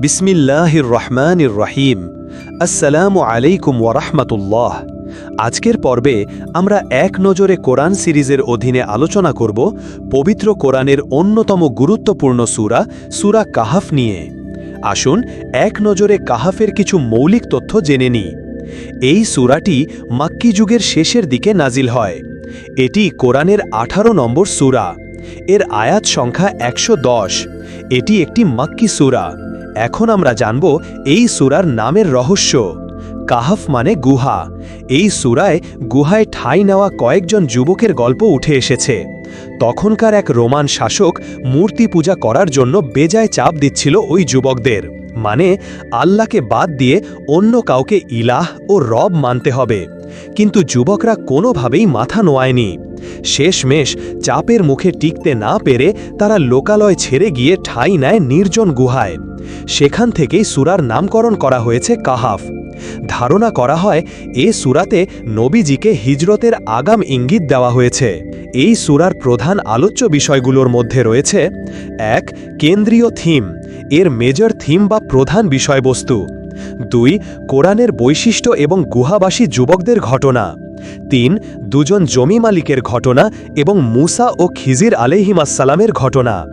বিসমিল্লাহির রহমানির রহিম আসসালামু আলাইকুম ওয়ারাহমাতুল্লাহ আজকের পর্বে আমরা এক নজরে কোরআন সিরিজের অধীনে আলোচনা করব পবিত্র কোরআনের অন্যতম গুরুত্বপূর্ণ সূরা, সুরা কাহাফ নিয়ে। আসুন এক নজরে কাহাফের কিছু মৌলিক তথ্য জেনে নিই। এই সূরাটি মাক্কি যুগের শেষের দিকে নাজিল হয়। এটি কোরআনের আঠারো নম্বর সুরা। এর আয়াত সংখ্যা একশো দশ। এটি একটি মাক্কি সুরা। এখন আমরা জানব এই সূরার নামের রহস্য। কাহাফ মানে গুহা। এই সুরায় গুহায় ঠাঁই নেওয়া কয়েকজন যুবকের গল্প উঠে এসেছে। তখনকার এক রোমান শাসক মূর্তি পূজা করার জন্য বেজায় চাপ দিচ্ছিল ওই যুবকদের। মানে আল্লাহকে বাদ দিয়ে অন্য কাউকে ইলাহ ও রব মানতে হবে। কিন্তু যুবকরা কোনোভাবেই মাথা নোয়ায়নি। শেষমেশ চাপের মুখে টিকতে না পেরে তারা লোকালয় ছেড়ে গিয়ে ঠাঁই নেয় নির্জন গুহায়। সেখান থেকেই সুরার নামকরণ করা হয়েছে কাহাফ। ধারণা করা হয়, এ সুরাতে নবীজিকে হিজরতের আগাম ইঙ্গিত দেওয়া হয়েছে। এই সুরার প্রধান আলোচ্য বিষয়গুলোর মধ্যে রয়েছে, এক, কেন্দ্রীয় থিম, এর মেজর থিম বা প্রধান বিষয়বস্তু। দুই, কোরআনের বৈশিষ্ট্য এবং গুহাবাসী যুবকদের ঘটনা। তিন, দুজন জমি মালিকের ঘটনা এবং মুসা ও খিজির আলহিমাসালামের ঘটনা।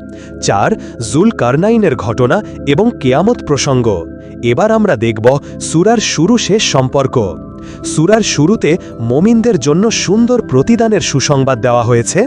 চার জুল কারনাইনের ঘটনা এবং কেয়ামত প্রসঙ্গ। এবার আমরা দেখব সুরার শুরু শেষ সম্পর্ক। সুরার শুরুতে মমিনদের জন্য সুন্দর প্রতিদানের সুসংবাদ দেওয়া হয়েছে।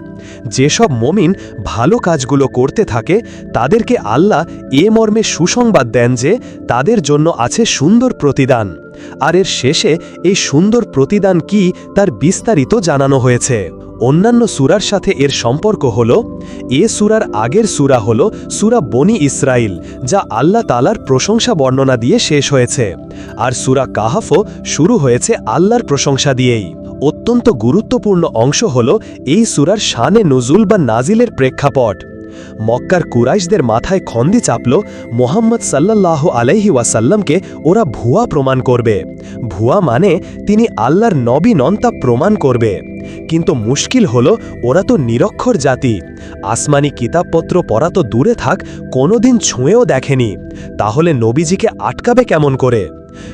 যেসব মমিন ভালো কাজগুলো করতে থাকে, তাদেরকে আল্লাহ এ মর্মে সুসংবাদ দেন যে তাদের জন্য আছে সুন্দর প্রতিদান। আর এর শেষে এই সুন্দর প্রতিদান কি তার বিস্তারিত জানানো হয়েছে। অন্যান্য সুরার সাথে এর সম্পর্ক হল, এ সুরার আগের সুরা হল সুরা বনি ইসরাইল যা আল্লাহ তালার প্রশংসা বর্ণনা দিয়ে শেষ হয়েছে। আর সুরা কাহাফও শুরু হয়েছে আল্লাহর প্রশংসা দিয়েই। অত্যন্ত গুরুত্বপূর্ণ অংশ হল এই সুরার শানে নজুল বা নাজিলের প্রেক্ষাপট। মক্কার কুরাইশদের মাথায় খন্দি চাপল মোহাম্মদ সাল্লাল্লাহ আলাইহি ওয়াসাল্লামকে ওরা ভুয়া প্রমাণ করবে। ভুয়া মানে তিনি আল্লাহর নবী নন তা প্রমাণ করবে। কিন্তু মুশকিল হলো, ওরা তো নিরক্ষর জাতি। আসমানি কিতাবপত্র পড়া তো দূরে থাক, কোনোদিন ছুঁয়েও দেখেনি। তাহলে নবীজিকে আটকাবে কেমন করে?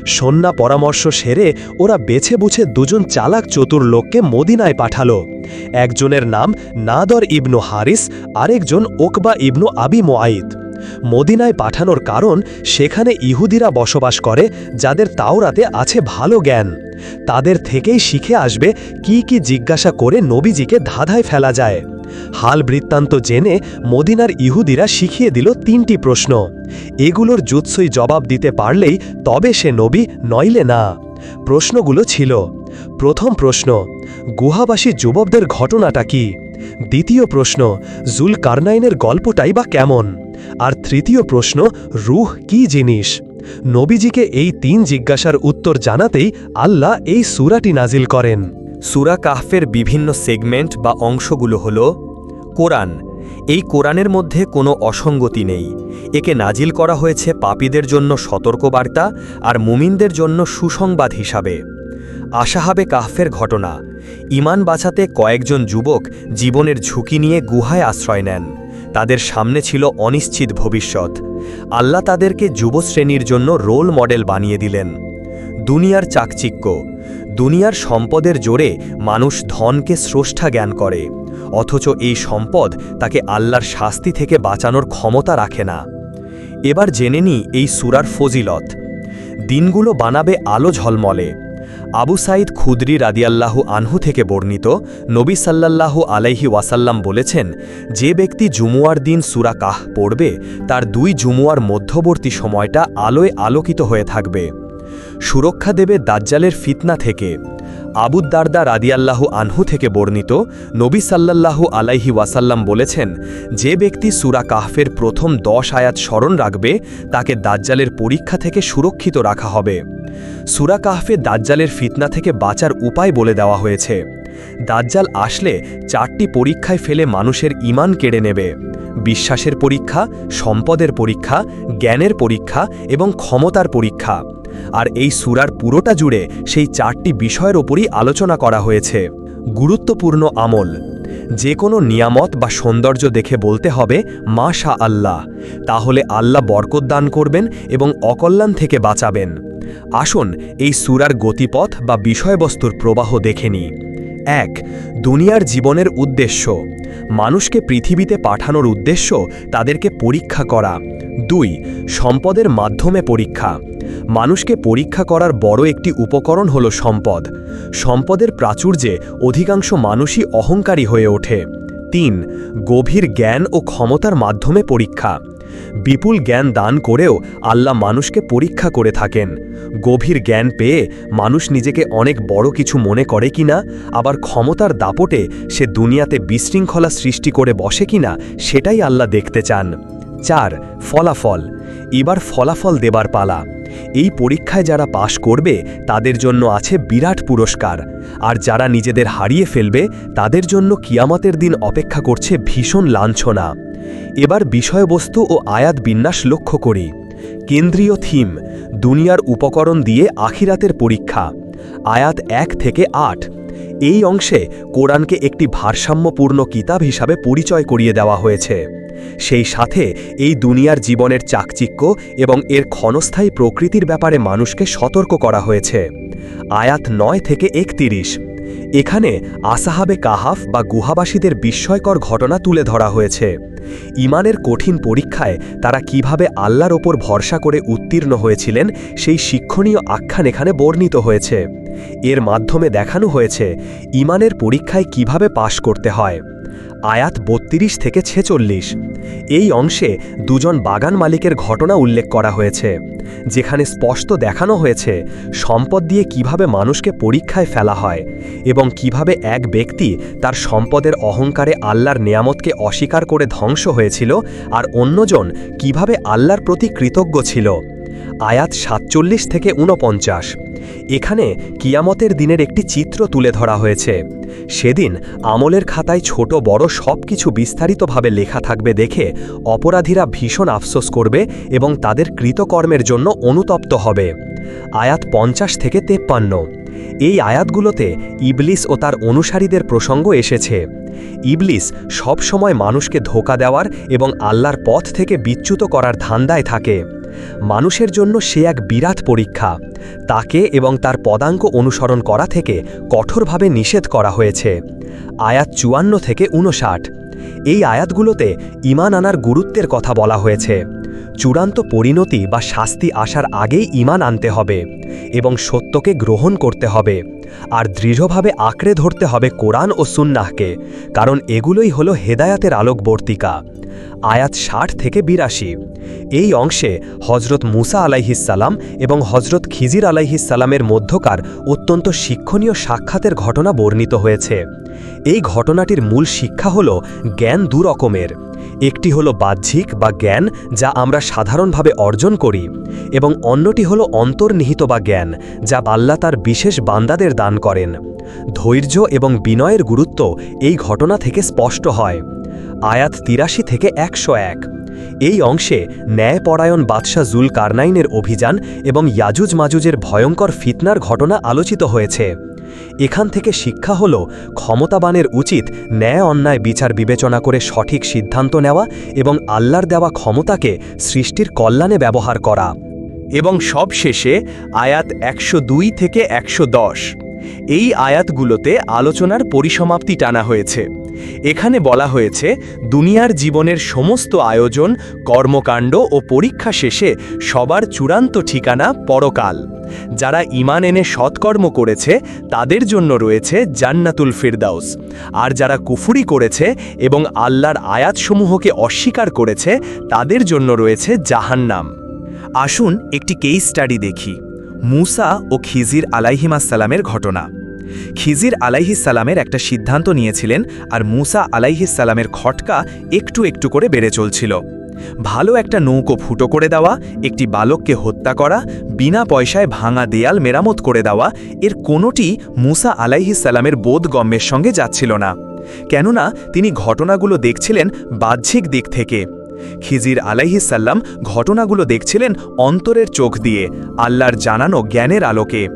সন্না পরামর্শ সেরে ওরা বেছে বুছে দুজন চালাক চতুর লোককে মদিনায় পাঠালো। একজনের নাম নাদর ইবনু হারিস, আরেকজন ওকবা ইবনু আবি মোয়াইদ মদিনায় পাঠানোর কারণ সেখানে ইহুদিরা বসবাস করে, যাদের তাওরাতে আছে ভালো জ্ঞান। তাদের থেকেই শিখে আসবে কি কি জিজ্ঞাসা করে নবীজিকে ধাঁধায় ফেলা যায়। হাল বৃত্তান্ত জেনে মদিনার ইহুদিরা শিখিয়ে দিল তিনটি প্রশ্ন। এগুলোর জুৎসই জবাব দিতে পারলেই তবে সে নবী নইলে না। প্রশ্নগুলো ছিল, প্রথম প্রশ্ন, গুহাবাসী যুবকদের ঘটনাটা কি? দ্বিতীয় প্রশ্ন জুল কারনাইনের গল্পটাই বা কেমন? আর তৃতীয় প্রশ্ন, রুহ কি জিনিস? নবীজিকে এই তিন জিজ্ঞাসার উত্তর জানাতেই আল্লাহ এই সুরাটি নাজিল করেন। সুরা কাহফের বিভিন্ন সেগমেন্ট বা অংশগুলো হল কোরআন। এই কোরআনের মধ্যে কোনো অসঙ্গতি নেই। একে নাজিল করা হয়েছে পাপীদের জন্য সতর্কবার্তা আর মুমিনদের জন্য সুসংবাদ হিসাবে। আশাহাবে কাহফের ঘটনা। ইমান বাঁচাতে কয়েকজন যুবক জীবনের ঝুঁকি নিয়ে গুহায় আশ্রয় নেন। তাদের সামনে ছিল অনিশ্চিত ভবিষ্যৎ। আল্লাহ তাদেরকে যুবশ্রেণীর জন্য রোল মডেল বানিয়ে দিলেন। দুনিয়ার চাকচিক্য। দুনিয়ার সম্পদের জোরে মানুষ ধনকে স্রষ্টা জ্ঞান করে, অথচ এই সম্পদ তাকে আল্লাহর শাস্তি থেকে বাঁচানোর ক্ষমতা রাখে না। এবার জেনে নি এই সুরার ফজিলত। দিনগুলো বানাবে আলো ঝলমলে। আবু সাইদ খুদরি রাদিয়াল্লাহু আনহু থেকে বর্ণিত নবী সাল্লাল্লাহু আলাইহি ওয়াসাল্লাম বলেছেন, যে ব্যক্তি জুমুয়ার দিন সুরা কাহ পড়বে, তার দুই জুমুয়ার মধ্যবর্তী সময়টা আলোয় আলোকিত হয়ে থাকবে। সুরক্ষা দেবে দাজ্জালের ফিতনা থেকে। আবুদ্দারদা রাদিয়াল্লাহু আনহু থেকে বর্ণিত নবী সাল্লাল্লাহু আলাইহি ওয়াসাল্লাম বলেছেন, যে ব্যক্তি সুরা কাহফের প্রথম দশ আয়াত স্মরণ রাখবে, তাকে দাজ্জালের পরীক্ষা থেকে সুরক্ষিত রাখা হবে। সুরা কাহফে দাজ্জালের ফিতনা থেকে বাঁচার উপায় বলে দেওয়া হয়েছে। দাজ্জাল আসলে চারটি পরীক্ষায় ফেলে মানুষের ইমান কেড়ে নেবে। বিশ্বাসের পরীক্ষা, সম্পদের পরীক্ষা, জ্ঞানের পরীক্ষা এবং ক্ষমতার পরীক্ষা। আর এই সুরার পুরোটা জুড়ে সেই চারটি বিষয়ের ওপরই আলোচনা করা হয়েছে। গুরুত্বপূর্ণ আমল যে কোনো নিয়ামত বা সৌন্দর্য দেখে বলতে হবে মা শা আল্লাহ তাহলে আল্লাহ বরকত দান করবেন এবং অকল্যাণ থেকে বাঁচাবেন। আসুন এই সুরার গতিপথ বা বিষয়বস্তুর প্রবাহ দেখে নিই। এক, দুনিয়ার জীবনের উদ্দেশ্য, মানুষকে পৃথিবীতে পাঠানোর উদ্দেশ্য তাদেরকে পরীক্ষা করা। দুই, সম্পদের মাধ্যমে পরীক্ষা। মানুষকে পরীক্ষা করার বড় একটি উপকরণ হল সম্পদ। সম্পদের প্রাচুর্যে অধিকাংশ মানুষই অহংকারী হয়ে ওঠে। তিন, গভীর জ্ঞান ও ক্ষমতার মাধ্যমে পরীক্ষা। বিপুল জ্ঞান দান করেও আল্লাহ মানুষকে পরীক্ষা করে থাকেন। গভীর জ্ঞান পেয়ে মানুষ নিজেকে অনেক বড় কিছু মনে করে কিনা, আবার ক্ষমতার দাপটে সে দুনিয়াতে বিশৃঙ্খলা সৃষ্টি করে বসে কিনা, সেটাই আল্লাহ দেখতে চান। চার, ফলাফল। এবার ফলাফল দেবার পালা। এই পরীক্ষায় যারা পাশ করবে, তাদের জন্য আছে বিরাট পুরস্কার। আর যারা নিজেদের হারিয়ে ফেলবে, তাদের জন্য কিয়ামতের দিন অপেক্ষা করছে ভীষণ লাঞ্ছনা। এবার বিষয়বস্তু ও আয়াত বিন্যাস লক্ষ্য করি। কেন্দ্রীয় থিম, দুনিয়ার উপকরণ দিয়ে আখিরাতের পরীক্ষা। আয়াত এক থেকে আট। এই অংশে কোরআনকে একটি ভারসাম্যপূর্ণ কিতাব হিসাবে পরিচয় করিয়ে দেওয়া হয়েছে। সেই সাথে এই দুনিয়ার জীবনের চাকচিক্য এবং এর ক্ষণস্থায়ী প্রকৃতির ব্যাপারে মানুষকে সতর্ক করা হয়েছে। আয়াত নয় থেকে একতিরিশ। এখানে আসাহাবে কাহাফ বা গুহাবাসীদের বিস্ময়কর ঘটনা তুলে ধরা হয়েছে। ইমানের কঠিন পরীক্ষায় তারা কীভাবে আল্লাহর ওপর ভরসা করে উত্তীর্ণ হয়েছিলেন সেই শিক্ষণীয় আখ্যান এখানে বর্ণিত হয়েছে। এর মাধ্যমে দেখানো হয়েছে, ইমানের পরীক্ষায় কীভাবে পাশ করতে হয়। আয়াত বত্রিশ থেকে ছেচল্লিশ। এই অংশে দুজন বাগান মালিকের ঘটনা উল্লেখ করা হয়েছে, যেখানে স্পষ্ট দেখানো হয়েছে সম্পদ দিয়ে কীভাবে মানুষকে পরীক্ষায় ফেলা হয় এবং কীভাবে এক ব্যক্তি তার সম্পদের অহংকারে আল্লাহর নেয়ামতকে অস্বীকার করে ধ্বংস হয়েছিল আর অন্যজন কীভাবে আল্লাহর প্রতি কৃতজ্ঞ ছিল। আয়াত সাতচল্লিশ থেকে ঊনপঞ্চাশ। এখানে কিয়ামতের দিনের একটি চিত্র তুলে ধরা হয়েছে। সেদিন আমলের খাতায় ছোট বড় সব কিছু বিস্তারিতভাবে লেখা থাকবে দেখে অপরাধীরা ভীষণ আফসোস করবে এবং তাদের কৃতকর্মের জন্য অনুতপ্ত হবে। আয়াত পঞ্চাশ থেকে তেপ্পান্ন। এই আয়াতগুলোতে ইবলিস ও তার অনুসারীদের প্রসঙ্গ এসেছে। ইবলিস সব সময় মানুষকে ধোকা দেওয়ার এবং আল্লাহর পথ থেকে বিচ্যুত করার ধান্দায় থাকে। মানুষের জন্য সে এক বিরাট পরীক্ষা। তাকে এবং তার পদাঙ্ক অনুসরণ করা থেকে কঠোরভাবে নিষেধ করা হয়েছে। আয়াত চুয়ান্ন থেকে উনষাট এই আয়াতগুলোতে ইমান আনার গুরুত্বের কথা বলা হয়েছে। চূড়ান্ত পরিণতি বা শাস্তি আসার আগেই ইমান আনতে হবে এবং সত্যকে গ্রহণ করতে হবে। আর দৃঢ়ভাবে আঁকড়ে ধরতে হবে কোরআন ও সুন্নাহকে, কারণ এগুলোই হলো হেদায়াতের আলোকবর্তিকা। আয়াত ষাট থেকে বিরাশি। এই অংশে হজরত মুসা আলাইহিসাল্লাম এবং হজরত খিজির আলাইহিসাল্লামের মধ্যকার অত্যন্ত শিক্ষণীয় সাক্ষাতের ঘটনা বর্ণিত হয়েছে। এই ঘটনাটির মূল শিক্ষা হল জ্ঞান দুরকমের একটি হল বাহ্যিক বা জ্ঞান যা আমরা সাধারণভাবে অর্জন করি এবং অন্যটি হল অন্তর্নিহিত বা জ্ঞান যা আল্লাহ তার বিশেষ বান্দাদের দান করেন। ধৈর্য এবং বিনয়ের গুরুত্ব এই ঘটনা থেকে স্পষ্ট হয়। আয়াত তিরাশি থেকে একশো এক। এই অংশে ন্যায়পরায়ণ বাদশাহ জুল কারনাইনের অভিযান এবং ইয়াজুজ মাজুজের ভয়ঙ্কর ফিতনার ঘটনা আলোচিত হয়েছে। এখান থেকে শিক্ষা হল, ক্ষমতাবানের উচিত ন্যায় অন্যায় বিচার বিবেচনা করে সঠিক সিদ্ধান্ত নেওয়া এবং আল্লাহর দেওয়া ক্ষমতাকে সৃষ্টির কল্যাণে ব্যবহার করা। এবং সবশেষে আয়াত একশো দুই থেকে একশো দশ। এই আয়াতগুলোতে আলোচনার পরিসমাপ্তি টানা হয়েছে। এখানে বলা হয়েছে, দুনিয়ার জীবনের সমস্ত আয়োজন, কর্মকাণ্ড ও পরীক্ষা শেষে সবার চূড়ান্ত ঠিকানা পরকাল। যারা ইমান এনে সৎকর্ম করেছে, তাদের জন্য রয়েছে জান্নাতুল ফিরদাউস। আর যারা কুফুরি করেছে এবং আল্লাহর আয়াতসমূহকে অস্বীকার করেছে, তাদের জন্য রয়েছে জাহান্নাম। আসুন একটি কেস স্টাডি দেখি। মুসা ও খিজির আলাইহিমাসালামের ঘটনা। খিজির আলাইহিসালামের একটা সিদ্ধান্ত নিয়েছিলেন আর মুসা আলাইহিসালামের খটকা একটু একটু করে বেড়ে চলছিল। ভালো একটা নৌকো ফুটো করে দেওয়া, একটি বালককে হত্যা করা, বিনা পয়সায় ভাঙা দেয়াল মেরামত করে দেওয়া, এর কোনোটি মুসা আলাইহিসালামের বোধগম্যের সঙ্গে যাচ্ছিল না। কেননা তিনি ঘটনাগুলো দেখছিলেন বাহ্যিক দিক থেকে। খিজির আলাইহিসাল্লাম ঘটনাগুলো দেখছিলেন অন্তরের চোখ দিয়ে, আল্লাহর জানানো জ্ঞানের আলোকে।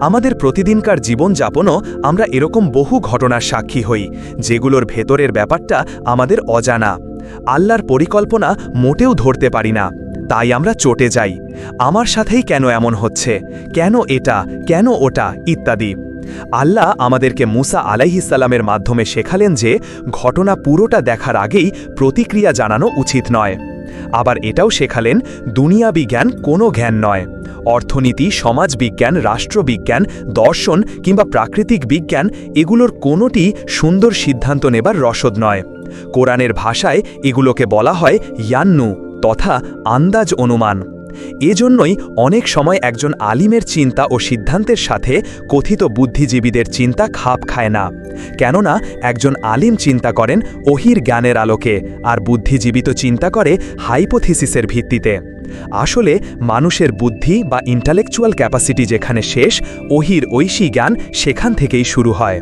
আমাদের প্রতিদিনকার জীবনযাপনও আমরা এরকম বহু ঘটনার সাক্ষী হই, যেগুলোর ভেতরের ব্যাপারটা আমাদের অজানা। আল্লাহর পরিকল্পনা মোটেও ধরতে পারি না। তাই আমরা চটে যাই। আমার সাথেই কেন এমন হচ্ছে? কেন এটা? কেন ওটা? ইত্যাদি। আল্লাহ আমাদেরকে মুসা আলাইহিসাল্লামের মাধ্যমে শেখালেন যে, ঘটনা পুরোটা দেখার আগেই প্রতিক্রিয়া জানানো উচিত নয়। আবার এটাও শেখালেন, দুনিয়া বিজ্ঞান কোনো জ্ঞান নয়। অর্থনীতি সমাজবিজ্ঞান রাষ্ট্রবিজ্ঞান, দর্শন কিংবা প্রাকৃতিক বিজ্ঞান, এগুলোর কোনোটি সুন্দর সিদ্ধান্ত নেবার রসদ নয়। কোরআনের ভাষায় এগুলোকে বলা হয় ইয়ান্নু তথা আন্দাজ অনুমান। এজন্যই অনেক সময় একজন আলিমের চিন্তা ও সিদ্ধান্তের সাথে কথিত বুদ্ধিজীবীদের চিন্তা খাপ খায় না। কেননা একজন আলিম চিন্তা করেন অহির জ্ঞানের আলোকে আর বুদ্ধিজীবী তো চিন্তা করে হাইপোথিসিসের ভিত্তিতে। আসলে মানুষের বুদ্ধি বা ইন্টালেকচুয়াল ক্যাপাসিটি যেখানে শেষ, অহির ঐশী জ্ঞান সেখান থেকেই শুরু হয়।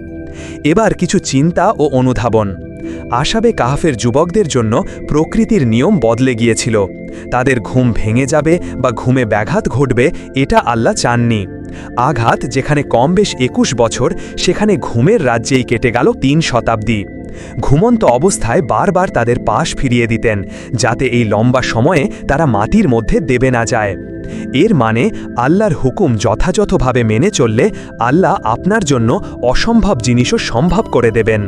এবার কিছু চিন্তা ও অনুধাবন। আশাবে কাহাফের যুবকদের জন্য প্রকৃতির নিয়ম বদলে গিয়েছিল। তাদের ঘুম ভেঙে যাবে বা ঘুমে ব্যাঘাত ঘটবে, এটা আল্লাহ চাননি। আঘাত যেখানে কম বেশ একুশ বছর, সেখানে ঘুমের রাজ্যেই কেটে গেল তিন শতাব্দী। ঘুমন্ত অবস্থায় বারবার তাদের পাশ ফিরিয়ে দিতেন, যাতে এই লম্বা সময়ে তারা মাটির মধ্যে দেবে না যায়। এর মানে আল্লাহর হুকুম যথাযথভাবে মেনে চললে আল্লাহ আপনার জন্য অসম্ভব জিনিসও সম্ভব করে দেবেন।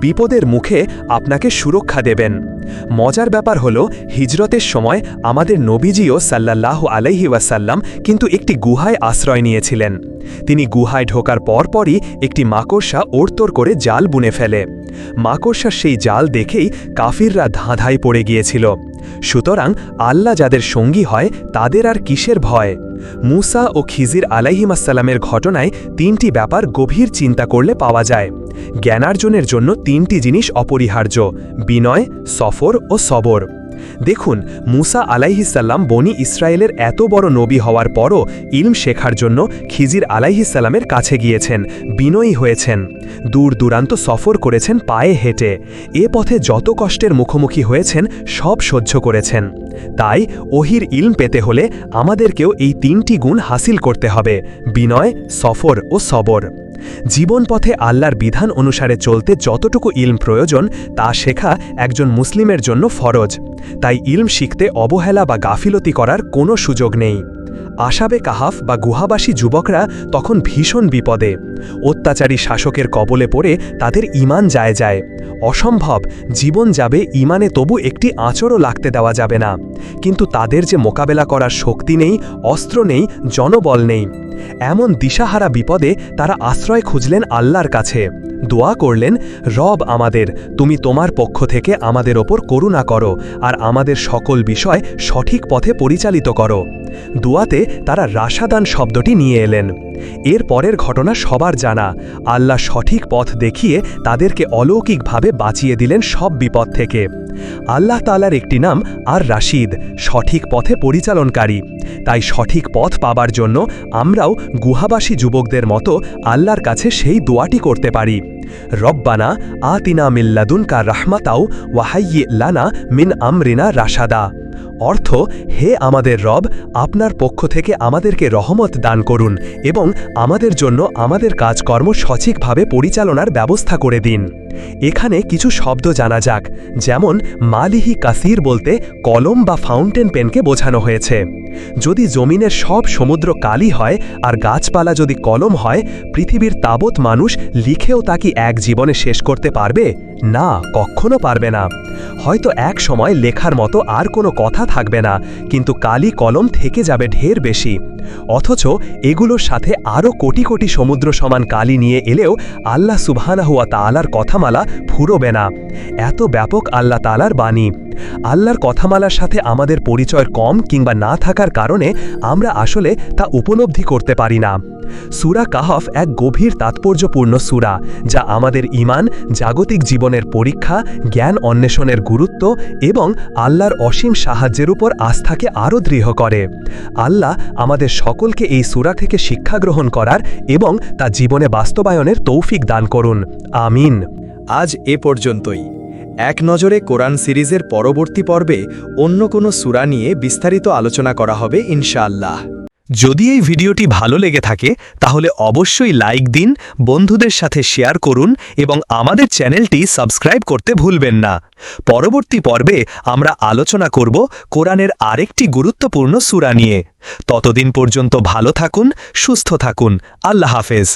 বিপদের মুখে আপনাকে সুরক্ষা দেবেন। মজার ব্যাপার হলো, হিজরতের সময় আমাদের নবীজিও সাল্লাল্লাহু আলাইহি ওয়াসাল্লাম কিন্তু একটি গুহায় আশ্রয় নিয়েছিলেন। তিনি গুহায় ঢোকার পরপরই একটি মাকড়সা ওড়তোর করে জাল বুনে ফেলে। মাকড়সার সেই জাল দেখেই কাফিররা ধাঁধায় পড়ে গিয়েছিল। সুতরাং আল্লাহ যাদের সঙ্গী হয়, তাদের আর কিসের ভয়? মুসা ও খিজির আলাইহিমাসাল্লামের ঘটনায় তিনটি ব্যাপার গভীর চিন্তা করলে পাওয়া যায়। জ্ঞানার্জনের জন্য তিনটি জিনিস অপরিহার্য, বিনয়, সফর ও সবর। দেখুন, মুসা আলাইহিসাল্লাম বনি ইসরায়েলের এত বড় নবী হওয়ার পরও ইলম শেখার জন্য খিজির আলাইহিসাল্লামের কাছে গিয়েছেন, বিনয়ী হয়েছেন। দূর দূরান্ত সফর করেছেন পায়ে হেঁটে। এ পথে যত কষ্টের মুখোমুখি হয়েছেন, সব সহ্য করেছেন। তাই ওহির ইলম পেতে হলে আমাদেরকেও এই তিনটি গুণ হাসিল করতে হবে, বিনয়, সফর ও সবর। জীবনপথে আল্লাহর বিধান অনুসারে চলতে যতটুকু ইলম প্রয়োজন, তা শেখা একজন মুসলিমের জন্য ফরজ। তাই ইলম শিখতে অবহেলা বা গাফিলতি করার কোনো সুযোগ নেই। আশাবে কাহাফ বা গুহাবাসী যুবকরা তখন ভীষণ বিপদে। অত্যাচারী শাসকের কবলে পড়ে তাদের ইমান যায় যায়। অসম্ভব, জীবন যাবে ইমানে তবু একটি আঁচড়ও লাগতে দেওয়া যাবে না। কিন্তু তাদের যে মোকাবেলা করার শক্তি নেই, অস্ত্র নেই, জনবল নেই। এমন দিশাহারা বিপদে তারা আশ্রয় খুঁজলেন আল্লাহর কাছে। দোয়া করলেন, রব আমাদের, তুমি তোমার পক্ষ থেকে আমাদের ওপর করুণা করো, আর আমাদের সকল বিষয় সঠিক পথে পরিচালিত করো। দোয়াতে তারা রাশাদান শব্দটি নিয়ে এলেন। এর পরের ঘটনা সবার জানা। আল্লাহ সঠিক পথ দেখিয়ে তাদেরকে অলৌকিকভাবে বাঁচিয়ে দিলেন সব বিপদ থেকে। আল্লাহ তালার একটি নাম আর রাশিদ, সঠিক পথে পরিচালনকারী। তাই সঠিক পথ পাবার জন্য আমরাও গুহাবাসী যুবকদের মতো আল্লাহর কাছে সেই দোয়াটি করতে পারি। রব্বানা আতিনা মিল্লাদুনকা রাহমাতাও ওয়াহাইয়ে লানা মিন আমরিনা রাশাদা। অর্থ, হে আমাদের রব, আপনার পক্ষ থেকে আমাদেরকে রহমত দান করুন এবং আমাদের জন্য আমাদের কাজকর্ম সঠিকভাবে পরিচালনার ব্যবস্থা করে দিন। এখানে কিছু শব্দ জানা যাক, যেমন, মালিহি কাসির বলতে কলম বা ফাউন্টেন পেনকে বোঝানো হয়েছে। যদি জমিনের সব সমুদ্র কালি হয় আর গাছপালা যদি কলম হয়, পৃথিবীর তাবৎ মানুষ লিখেও তা কি এক জীবনে শেষ করতে পারবে? না, কখনো পারবে না। হয়তো এক সময় লেখার মতো আর কোনো কথা থাকবে না, কিন্তু কালি কলম থেকে যাবে ঢের বেশি। অথচ এগুলোর সাথে আরও কোটি কোটি সমুদ্র সমান কালি নিয়ে এলেও আল্লাহ সুবহানাহুয়া তালার কথামালা ফুরোবে না। এত ব্যাপক আল্লাহ তালার বাণী। আল্লাহর কথামালার সাথে আমাদের পরিচয় কম কিংবা না থাকার কারণে আমরা আসলে তা উপলব্ধি করতে পারি না। সুরা কাহফ এক গভীর তাৎপর্যপূর্ণ সুরা, যা আমাদের ইমান জাগতিক জীবনের পরীক্ষা, জ্ঞান অন্বেষণের গুরুত্ব এবং আল্লাহর অসীম সাহায্যের উপর আস্থাকে আরও দৃঢ় করে। আল্লাহ আমাদের সকলকে এই সুরা থেকে শিক্ষা গ্রহণ করার এবং তা জীবনে বাস্তবায়নের তৌফিক দান করুন। আমিন। আজ এ পর্যন্তই। এক নজরে কোরআন সিরিজের পরবর্তী পর্বে অন্য কোনো সূরা নিয়ে বিস্তারিত আলোচনা করা হবে, ইনশাআল্লাহ। যদি এই ভিডিওটি ভালো লেগে থাকে, তাহলে অবশ্যই লাইক দিন, বন্ধুদের সাথে শেয়ার করুন এবং আমাদের চ্যানেলটি সাবস্ক্রাইব করতে ভুলবেন না। পরবর্তী পর্বে আমরা আলোচনা করব কোরআনের আরেকটি গুরুত্বপূর্ণ সূরা নিয়ে। ততদিন পর্যন্ত ভালো থাকুন, সুস্থ থাকুন। আল্লাহ হাফেজ।